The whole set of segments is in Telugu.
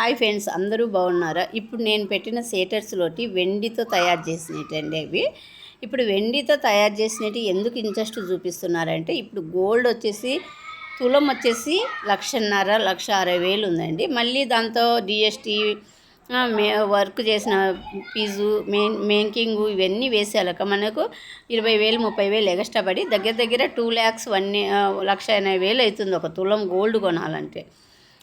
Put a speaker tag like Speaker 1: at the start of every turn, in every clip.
Speaker 1: హాయ్ ఫ్రెండ్స్ అందరూ బాగున్నారా? ఇప్పుడు నేను పెట్టిన సేటర్స్లోటి వెండితో తయారు చేసినట్టండి అవి. ఇప్పుడు వెండితో తయారు చేసినట్టు ఎందుకు ఇంట్రెస్ట్ చూపిస్తున్నారంటే ఇప్పుడు గోల్డ్ వచ్చేసి తులం వచ్చేసి లక్షన్నర లక్ష అరవై వేలు ఉందండి. మళ్ళీ దాంతో డిఎస్టీ మే వర్క్ చేసిన ఫీజు మెయిన్ మేకింగ్ ఇవన్నీ వేసేలాక మనకు ఇరవై వేలు ముప్పై వేలు ఎగస్ట్రా పడి దగ్గర దగ్గర టూ ల్యాక్స్ వన్ లక్ష ఎనభై వేలు అవుతుంది ఒక తులం గోల్డ్ కొనాలంటే.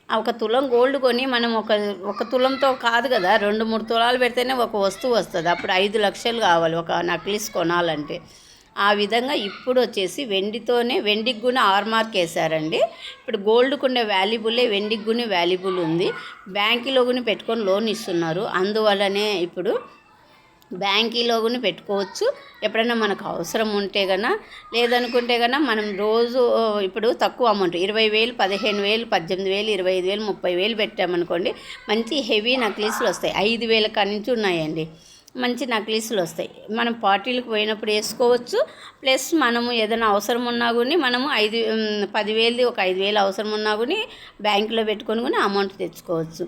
Speaker 1: ఒక తులం గోల్డ్ కొని మనం ఒక ఒక తులంతో కాదు కదా రెండు మూడు తులాలు పెడితేనే ఒక వస్తువు వస్తుంది. అప్పుడు ఐదు లక్షలు కావాలి ఒక నక్లీస్ కొనాలంటే. ఆ విధంగా ఇప్పుడు వచ్చేసి వెండితోనే వెండికి కూడా ఆర్మార్క్ వేశారండి. ఇప్పుడు గోల్డ్కు ఉండే వాల్యుబులే వెండికి కూడా వాల్యుబుల్ ఉంది. బ్యాంకులో కూడా పెట్టుకొని లోన్ ఇస్తున్నారు. అందువల్లనే ఇప్పుడు బ్యాంకీలో కూడా పెట్టుకోవచ్చు. ఎప్పుడైనా మనకు అవసరం ఉంటే కన్నా లేదనుకుంటే కన్నా మనం రోజు ఇప్పుడు తక్కువ అమౌంట్ ఇరవై వేలు పదిహేను వేలు పద్దెనిమిది వేలు ఇరవై ఐదు వేలు ముప్పై వేలు పెట్టామనుకోండి మంచి హెవీ నక్లీస్లు వస్తాయి. ఐదు వేల నుంచి ఉన్నాయండి. మంచి నక్లీసులు వస్తాయి. మనం పార్టీలకు పోయినప్పుడు వేసుకోవచ్చు. ప్లస్ మనము ఏదైనా అవసరం ఉన్నా కూడా మనము ఐదు పదివేలది ఒక ఐదు వేలు అవసరం ఉన్నా కూడా బ్యాంకులో పెట్టుకొని కూడా అమౌంట్ తెచ్చుకోవచ్చు.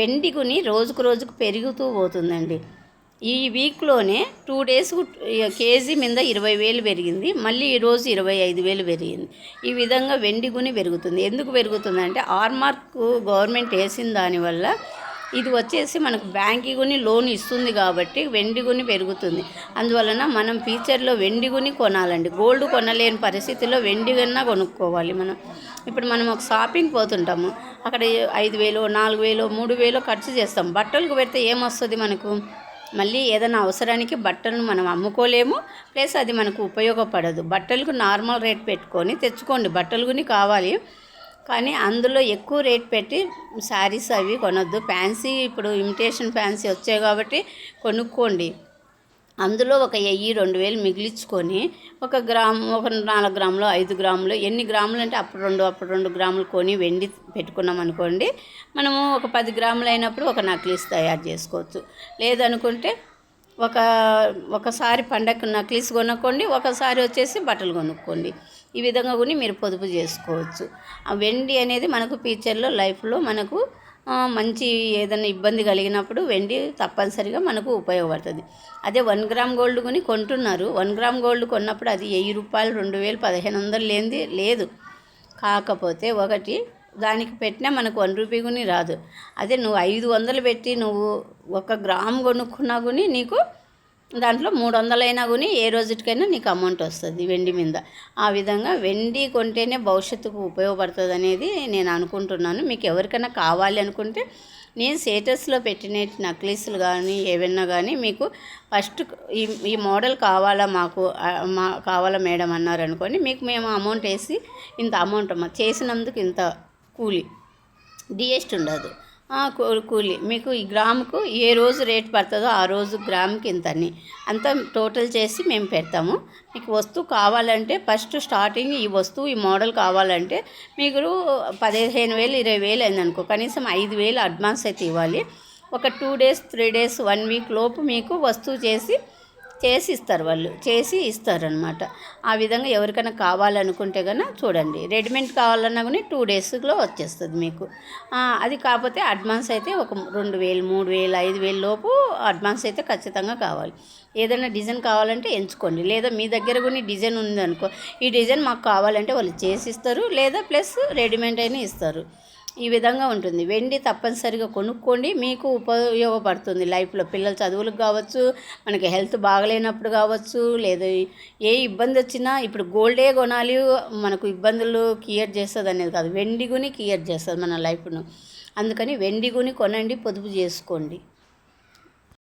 Speaker 1: వెండి కొని రోజుకు రోజుకు పెరుగుతూ పోతుందండి. ఈ వీక్లోనే టూ డేస్ కేజీ మీద ఇరవై వేలు పెరిగింది మళ్ళీ ఈరోజు ఇరవై ఐదు వేలు పెరిగింది. ఈ విధంగా వెండి గుని పెరుగుతుంది. ఎందుకు పెరుగుతుంది అంటే ఆర్మార్క్ గవర్నమెంట్ వేసిన దానివల్ల ఇది వచ్చేసి మనకు బ్యాంకి గుని లోన్ ఇస్తుంది కాబట్టి వెండి గుని పెరుగుతుంది. అందువలన మనం ఫ్యూచర్లో వెండి గుని కొనాలండి. గోల్డ్ కొనలేని పరిస్థితిలో వెండి కన్నా కొనుక్కోవాలి మనం. ఇప్పుడు మనం ఒక షాపింగ్ పోతుంటాము. అక్కడ ఐదు వేలు నాలుగు వేలు మూడు వేలు ఖర్చు చేస్తాం. బట్టలకు పెడితే ఏమొస్తుంది మనకు? మళ్ళీ ఏదైనా అవసరానికి బట్టలను మనం అమ్ముకోలేము. ప్లస్ అది మనకు ఉపయోగపడదు. బట్టలకు నార్మల్ రేట్ పెట్టుకొని తెచ్చుకోండి. బట్టలు కూడా కావాలి. కానీ అందులో ఎక్కువ రేట్ పెట్టి శారీస్ అవి కొనొద్దు. ఫ్యాన్సీ ఇప్పుడు ఇమిటేషన్ ఫ్యాన్సీ వచ్చాయి కాబట్టి కొనుక్కోండి. అందులో ఒక వెయ్యి రెండు వేలు మిగిలించుకొని ఒక గ్రామ్ ఒక నాలుగు గ్రాములు ఐదు గ్రాములు ఎన్ని గ్రాములు అంటే అప్పుడు రెండు అప్పుడు రెండు గ్రాములు కొని వెండి పెట్టుకున్నాం అనుకోండి మనము ఒక పది గ్రాములు అయినప్పుడు ఒక నక్లీస్ తయారు చేసుకోవచ్చు. లేదనుకుంటే ఒక ఒకసారి పండగ నక్లీస్ కొనుక్కోండి ఒకసారి వచ్చేసి బట్టలు కొనుక్కోండి. ఈ విధంగా కొని మీరు పొదుపు చేసుకోవచ్చు. ఆ వెండి అనేది మనకు ఫ్యూచర్లో లైఫ్లో మనకు మంచి ఏదైనా ఇబ్బంది కలిగినప్పుడు వెండి తప్పనిసరిగా మనకు ఉపయోగపడుతుంది. అదే వన్ గ్రామ్ గోల్డ్ కొని కొంటున్నారు. వన్ గ్రామ్ గోల్డ్ కొన్నప్పుడు అది వెయ్యి రూపాయలు రెండు వేలు పదిహేను వందలు లేనిది లేదు. కాకపోతే ఒకటి దానికి పెట్టినా మనకు వన్ రూపీ కొని రాదు. అదే నువ్వు ఐదు వందలు పెట్టి నువ్వు ఒక గ్రామ్ కొనుక్కున్నా కొని నీకు దాంట్లో మూడు వందలైనా కానీ ఏ రోజుకైనా నీకు అమౌంట్ వస్తుంది వెండి మీద. ఆ విధంగా వెండి కొంటేనే భవిష్యత్తుకు ఉపయోగపడుతుంది అనేది నేను అనుకుంటున్నాను. మీకు ఎవరికైనా కావాలి అనుకుంటే నేను స్టేటస్లో పెట్టిన నక్లీసులు కానీ ఏవైనా కానీ మీకు ఫస్ట్ ఈ ఈ మోడల్ కావాలా మాకు మా కావాలా మేడం అన్నారు అనుకోండి మీకు మేము అమౌంట్ వేసి ఇంత అమౌంట్ అమ్మ చేసినందుకు ఇంత కూలి. డిఎస్ట్ ఉండదు. కూలి. మీకు ఈ గ్రాముకు ఏ రోజు రేట్ పడుతుందో ఆ రోజు గ్రాముకి ఇంతని. అంతా టోటల్ చేసి మేము పెడతాము. మీకు వస్తువు కావాలంటే ఫస్ట్ స్టార్టింగ్ ఈ వస్తువు ఈ మోడల్ కావాలంటే మీకు పదిహేను వేలు ఇరవై వేలు అయిందనుకో కనీసం ఐదు వేలు అడ్వాన్స్ అయితే ఇవ్వాలి. ఒక two days three days one week లోపు మీకు వస్తువు చేసి చేసి ఇస్తారు వాళ్ళు చేసి ఇస్తారనమాట ఆ విధంగా ఎవరికైనా కావాలనుకుంటే కన్నా చూడండి రెడీమేడ్ కావాలన్నా కానీ టూ డేస్లో వచ్చేస్తుంది మీకు. అది కాకపోతే అడ్వాన్స్ అయితే ఒక రెండు వేలు మూడు వేలు ఐదు వేలు లోపు అడ్వాన్స్ అయితే ఖచ్చితంగా కావాలి. ఏదైనా డిజైన్ కావాలంటే ఎంచుకోండి. లేదా మీ దగ్గర కూడా డిజైన్ ఉందనుకో ఈ డిజైన్ మాకు కావాలంటే వాళ్ళు చేసి ఇస్తారు లేదా ప్లస్ రెడీమేడ్ అయినా ఇస్తారు. ఈ విధంగా ఉంటుంది. వెండి తప్పనిసరిగా కొనుక్కోండి. మీకు ఉపయోగపడుతుంది లైఫ్లో పిల్లల చదువులకు కావచ్చు మనకి హెల్త్ బాగలేనప్పుడు కావచ్చు లేదా ఏ ఇబ్బంది వచ్చినా ఇప్పుడు గోల్డే కొనాలి. మనకు ఇబ్బందులు క్లియర్ చేస్తుంది అనేది కాదు. వెండి గుని క్లియర్ చేస్తుంది మన లైఫ్ను. అందుకని వెండి గుని కొనండి పొదుపు చేసుకోండి.